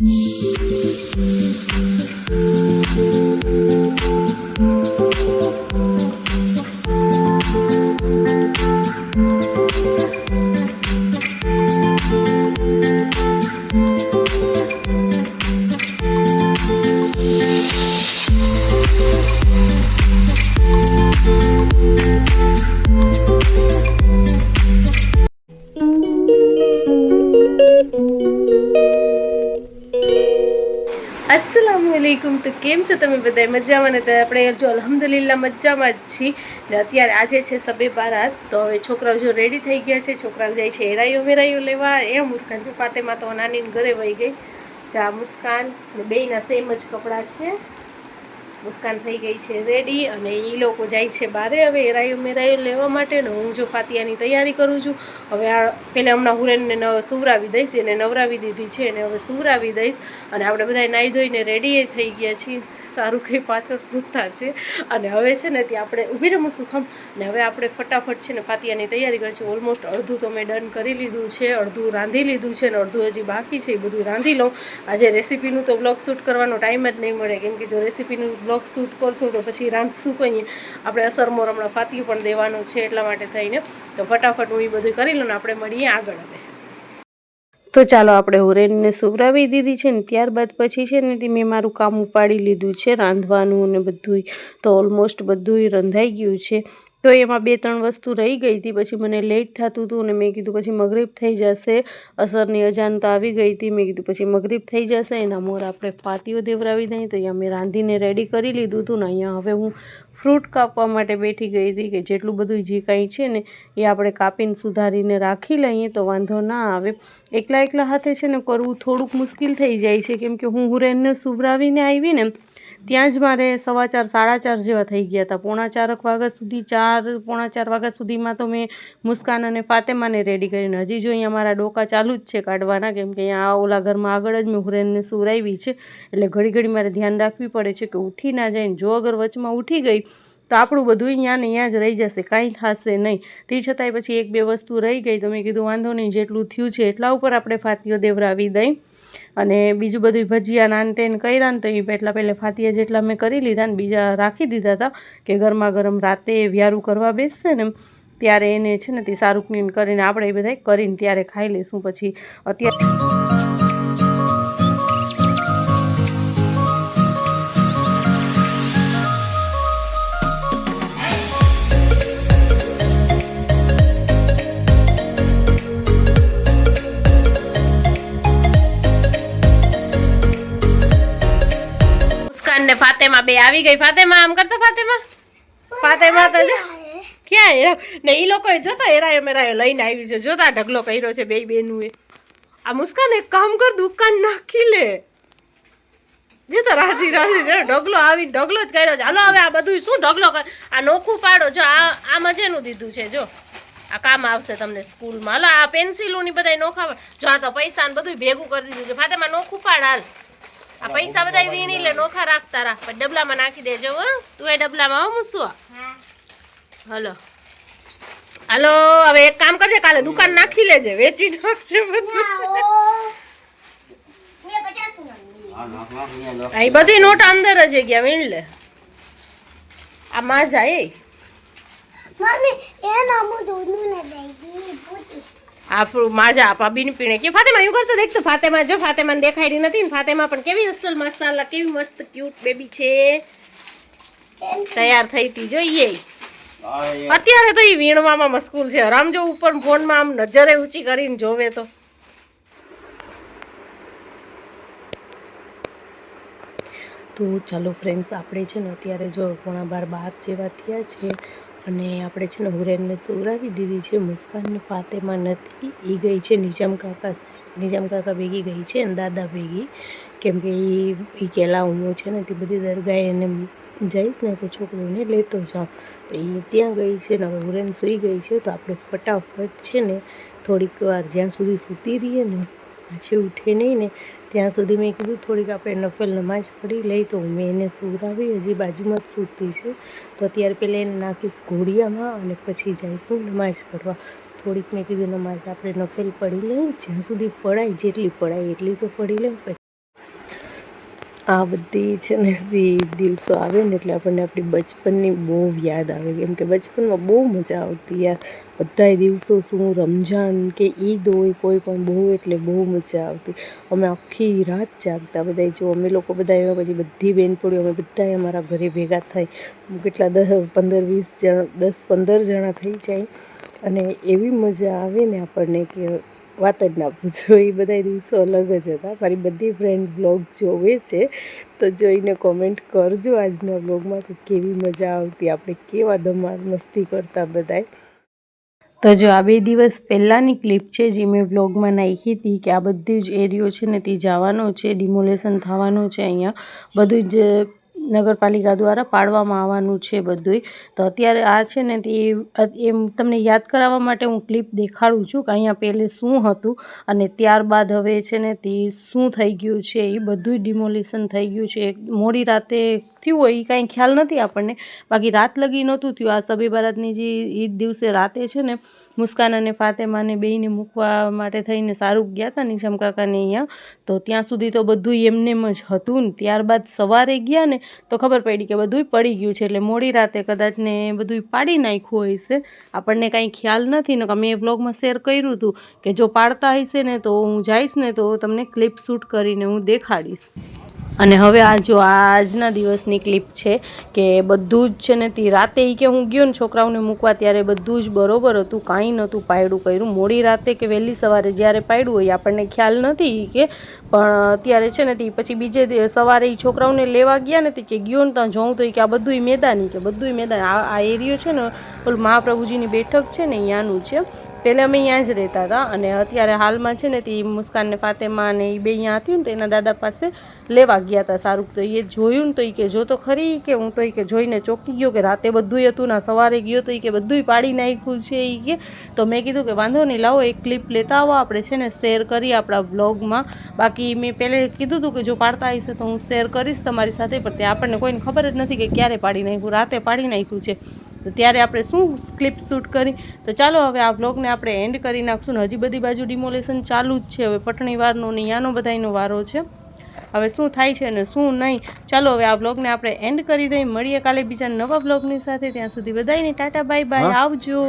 うん。અસલામુ અલૈકુમ તો કેમ છો તમે બધા મજામાં ને? આપણે જો અલહમદુલિલ્લા મજામાં જ છીએ. ને અત્યારે આજે છે સબે બારાત તો હવે છોકરાઓ જો રેડી થઈ ગયા છે, છોકરાઓ જાય છે એરાઈઓ વેરાઈઓ લેવા. એમ મુસ્કાન જો ફાતેમાં તો નાની ઘરે વહી ગઈ. જા મુસ્કાન. ને બેયના સેમ જ કપડાં છે. મુસ્કાન થઈ ગઈ છે, રેડી અને એ લોકો જાય છે બારે. હવે એરાઈઓ મેરાયો લેવા માટે ને હું જો ફાતિયાની તૈયારી કરું છું. હવે આ પહેલાં હમણાં હુરેનને સુવરાવી દઈશ, એને નવરાવી દીધી છે અને હવે સુવરાવી દઈશ. અને આપણે બધા નાહી ધોઈને રેડી થઈ ગયા છીએ. સારું કંઈ પાછળ સૂતા છે. અને હવે છે ને ત્યાં આપણે ઊભી રમું સુખમ ને હવે આપણે ફટાફટ છે ને ફાતિયાની તૈયારી કરીશું. ઓલમોસ્ટ અડધું તો મેં ડન કરી લીધું છે, અડધું રાંધી લીધું છે ને અડધું હજી બાકી છે, એ બધું રાંધી લઉં. આજે રેસીપીનું તો બ્લોગ શૂટ કરવાનો ટાઈમ જ નહીં મળે, કેમ કે જો રેસીપીનું બ્લોગ શૂટ કરશું તો પછી રાંધશું કહીએ આપણે અસરમોર હમણાં ફાતી પણ દેવાનું છે એટલા માટે થઈને. તો ફટાફટ હું એ બધું કરી લઉં ને આપણે મળીએ આગળ હવે. તો ચાલો આપણે હુરેનને સુવરાવી દીધી છે ને ત્યારબાદ પછી છે ને મેં મારું કામ ઉપાડી લીધું છે, રાંધવાનું ને બધું તો ઓલમોસ્ટ બધું રંધાઈ ગયું છે. તો એમાં બે ત્રણ વસ્તુ રહી ગઈ હતી. પછી મને લેટ થતું હતું અને મેં કીધું પછી મગરીબ થઈ જશે. અસરની અજાન તો આવી ગઈ હતી. મેં કીધું પછી મગરીબ થઈ જશે. એના મોર આપણે પાતીઓ દેવરાવી દઈએ તો અહીંયા મેં રાંધીને રેડી કરી લીધું હતું ને અહીંયા હવે હું ફ્રૂટ કાપવા માટે બેઠી ગઈ હતી કે જેટલું બધું જે કાંઈ છે ને એ આપણે કાપીને સુધારીને રાખી લઈએ તો વાંધો ના આવે. એકલા એકલા હાથે છે ને કરવું થોડુંક મુશ્કેલ થઈ જાય છે. કેમ કે હું હુરેનને સુવરાવીને આવી ને ત્યાં જ મારે સવા ચાર, સાડા ચાર જેવા થઈ ગયા હતા. પોણા ચારક વાગ્યા સુધી, ચાર, પોણા ચાર વાગ્યા સુધીમાં તો મેં મુસ્કાન અને ફાતેમાને રેડી કરીને હજી જો અહીંયા મારા ડોકા ચાલુ જ છે કાઢવાના, કેમ કે અહીંયા ઓલા ઘરમાં આગળ જ મેં હુરેનને સુરાવી છે. એટલે ઘડી ઘડી મારે ધ્યાન રાખવી પડે છે કે ઉઠી ના જાય જો અગર વચમાં ઉઠી ગઈ, તો આપણું બધું અહીંયા ને અહીંયા જ રહી જશે, કાંઈ થશે નહીં. તે છતાંય પછી એક બે વસ્તુ રહી ગઈ તો મેં કીધું વાંધો નહીં, જેટલું થયું છે એટલા ઉપર આપણે ફાતીઓ દેવરાવી દઈ. અને બીજું બધું ભજીયા નાન તેન કર્યા ને તો એ એટલા પહેલાં ફાતિયા જેટલા મેં કરી લીધા ને બીજા રાખી દીધા હતા કે ગરમા ગરમ રાતે વ્યારું કરવા બેસશે ને ત્યારે એને છે ને તે સારું કરીને આપણે એ બધા કરીને ત્યારે ખાઈ લઈશું. પછી અત્યારે ફાતેમા બે આવી ગઈ. ફાતેમા આમ કરતા ફાતેમા? ફાતેમા તો જો ક્યાં હેરા ને એ લોકો જોતા એ મેરાયો લઈને આવી છે. જોતા ઢગલો કર્યો છે બે બેનું એ આ મુસ્કાન એક કામ કર દુકાન નાખી લે. જે તો રાજી રાજી રે, ઢગલો આવી ઢગલો જ કર્યો છે. હાલો હવે આ બધું શું ઢગલો કર આ નોખું પાડો. જો આ આમાં જેનું દીધું છે. જો. આ કામ આવશે તમને સ્કૂલમાં. હાલો આ પેન્સિલોની બધા નોખા. જો આ તો પૈસા ને બધું ભેગું કરી દીધું છે. ફાતેમાં નોખું પાડ હાલ. આ પૈસા બધા વીણી લે નોખા રાખતા રાખ. પણ ડબલામાં નાખી દેજો હો. તું એ ડબલામાં હો મૂસવા હલો. હાલો હવે એક કામ કરજે કાલે દુકાન નાખી લેજે વેચી નાખજે બધું. આ બધી નોટ અંદર જ ગયા વીણ લે. આ માં એ. મમ્મી એ નામું દોનું ને દઈ પૂતી આપણું માજા આપા બીન પીણે કે ફાતેમા એવું કરતો દેખતો ફાતેમા જો ફાતેમાને દેખાડી નથી ને ફાતેમા પણ કેવી અસલ મસાલા કેવી મસ્ત ક્યુટ બેબી છે. તૈયાર થઈ હતી જોઈએ અત્યારે તો એ વીણવામાં મસ્કુલ છે. રામ જો ઉપર ફોનમાં આમ નજરે ઊંચી કરીને જોવે તો. તો ચાલો ફ્રેન્ડ્સ આપણે છે ને અત્યારે જો પોણા બાર બાર જેવા થયા છે. અને આપણે છે ને હુરેનને સુવરાવી દીધી છે મુસ્કાનને ફાતેમાં નથી. એ ગઈ છે નિજામ કાકા નિજામ કાકા ભેગી ગઈ છે અને દાદા ભેગી. કેમ કે એ એ કેલા હું છે ને, તે બધી દરગાહે એને જઈશ ને તો છોકરીઓને લેતો જાઉં. તો એ ત્યાં ગઈ છે ને, હવે હુરેન સૂઈ ગઈ છે, તો આપણે ફટાફટ છે ને થોડીક વાર જ્યાં સુધી સૂતી રહીએ ને, પાછી ઉઠે નહીં ને ત્યાં સુધી મેં કીધું, થોડીક આપણે નફલ નમાઝ પડી લઈ. તો મેં એને સુરાવી હજી બાજુમાં જ સૂતી છે. તો અત્યારે પહેલાં એને નાખીશ ઘોડિયામાં અને પછી જઈશું નમાઝ પઢવા. થોડીક મેં કીધું, નમાઝ આપણે નફેલ પડી લઈએ, જ્યાં સુધી પડાય જેટલી પડાય એટલી તો પડી લઈએ પછી આ બધી છે ને દિવસો આવે ને એટલે આપણને આપણી બચપનની બહુ યાદ આવે. કેમ કે બચપનમાં બહુ મજા આવતી યાર. બધાય દિવસો શું રમઝાન કે ઈદ હોય, કોઈ પણ બહુ એટલે બહુ મજા આવતી. અમે આખી રાત જાગતા બધાય. જો અમે લોકો બધા એવા પછી બધી બેનપણીઓ અમે બધાય અમારા ઘરે ભેગા થાય. કેટલા દસ પંદર, વીસ જણા, દસ, પંદર જણા થઈ જાય. અને એવી મજા આવે ને આપણને કે વાત જ ના પૂછો, એ બધા દિવસો અલગ જ હતા. મારી બધી ફ્રેન્ડ બ્લોગ જોવે છે, તો જોઈને કોમેન્ટ કરજો આજના બ્લોગમાં કે કેવી મજા આવતી, આપણે કેવા ધમાલ મસ્તી કરતા બધાય. તો જો આ બે દિવસ પહેલાંની ક્લિપ છે જે મેં વ્લોગમાં નાખી હતી, કે આ બધી જ એરિયો છે ને તે જવાનો છે ડિમોલેશન થવાનું છે અહીંયા. બધું જ નગરપાલિકા દ્વારા પાડવામાં આવવાનું છે બધુંય. તો અત્યારે આ છે ને તે એમ તમને યાદ કરાવવા માટે હું ક્લિપ દેખાડું છું કે અહીંયા પહેલે શું હતું અને ત્યારબાદ હવે છે ને તે શું થઈ ગયું છે એ બધું ડિમોલિશન થઈ ગયું છે. મોડી રાતે થયું હોય એ કાંઈ ખ્યાલ નથી આપણને. બાકી રાત લગી નહોતું થયું. આ સબે બારાતની જે ઈદ દિવસે રાતે છે ને, મુસ્કાન અને ફાતેમાને બેયને મૂકવા માટે થઈને શાહરૂખ ગયા હતા નિઝામ કાકાને અહીંયા તો ત્યાં સુધી તો બધું એમનેમ જ હતું ને. ત્યારબાદ સવારે ગયા ને, તો ખબર પડી કે બધું પડી ગયું છે. એટલે મોડી રાતે કદાચ ને બધું પાડી નાખ્યું હશે. આપણને કાંઈ ખ્યાલ નથી ને એ બ્લોગમાં શેર કર્યું હતું કે જો પાડતા હશે ને, તો હું જઈશ ને, તો તમને ક્લિપ શૂટ કરીને હું દેખાડીશ. અને હવે આ જો આજના દિવસની ક્લિપ છે કે બધું જ છે ને તે રાતે એ કે હું ગયો ને છોકરાઓને મૂકવા ત્યારે બધું જ બરોબર હતું, કાંઈ નહોતું પાયડું કર્યું. મોડી રાતે કે વહેલી સવારે જ્યારે પાયડું હોય આપણને ખ્યાલ નથી કે, પણ અત્યારે છે ને તે પછી બીજે સવારે એ છોકરાઓને લેવા ગયા ને તે કે ગયો ને ત્યાં જોઉં તો એ કે આ બધુંય મેદાની કે બધુંય મેદાન. આ આ એરિયો છે ને ઓલું મહાપ્રભુજીની બેઠક છે ને અહીંયાનું છે. પહેલાં અમે અહીંયા જ રહેતા હતા અને અત્યારે હાલમાં છે ને તે મુસ્કાનને, ફાતેમા ને એ બે અહીંયા હતી ને તો એના દાદા પાસે લેવા ગયા હતા શાહરૂખ તો એ જોયું ને તો એ કે જો તો ખરી કે હું તો એ કે જોઈને ચોંકી ગયો કે રાતે બધુંય હતું ના સવારે ગયો તો એ કે બધુંય પાડી નાખ્યું છે એ કે. તો મેં કીધું કે વાંધો નહીં, લાવો એક ક્લિપ લેતા આવો, આપણે છે ને શેર કરીએ આપણા બ્લોગમાં બાકી મેં પહેલે કીધું હતું કે જો પાડતા આવીશ તો હું શેર કરીશ તમારી સાથે, પણ તે આપણને કોઈને ખબર જ નથી કે ક્યારે પાડી નાખ્યું, રાતે પાડી નાખ્યું છે. તો ત્યારે આપણે શું ક્લિપ શૂટ કરી? તો ચાલો હવે આ બ્લોગને આપણે એન્ડ કરી નાખશું ને હજી બધી બાજુ ડિમોલેશન ચાલુ જ છે. હવે પટણી વારનો ને યાનો બધાયનો વારો છે. હવે શું થાય છે ને શું નહીં? ચાલો હવે આ બ્લોગને આપણે એન્ડ કરી દઈએ. મળીએ કાલે બીજા નવા બ્લોગની સાથે. ત્યાં સુધી બધાને ટાટા બાય બાય. આવજો.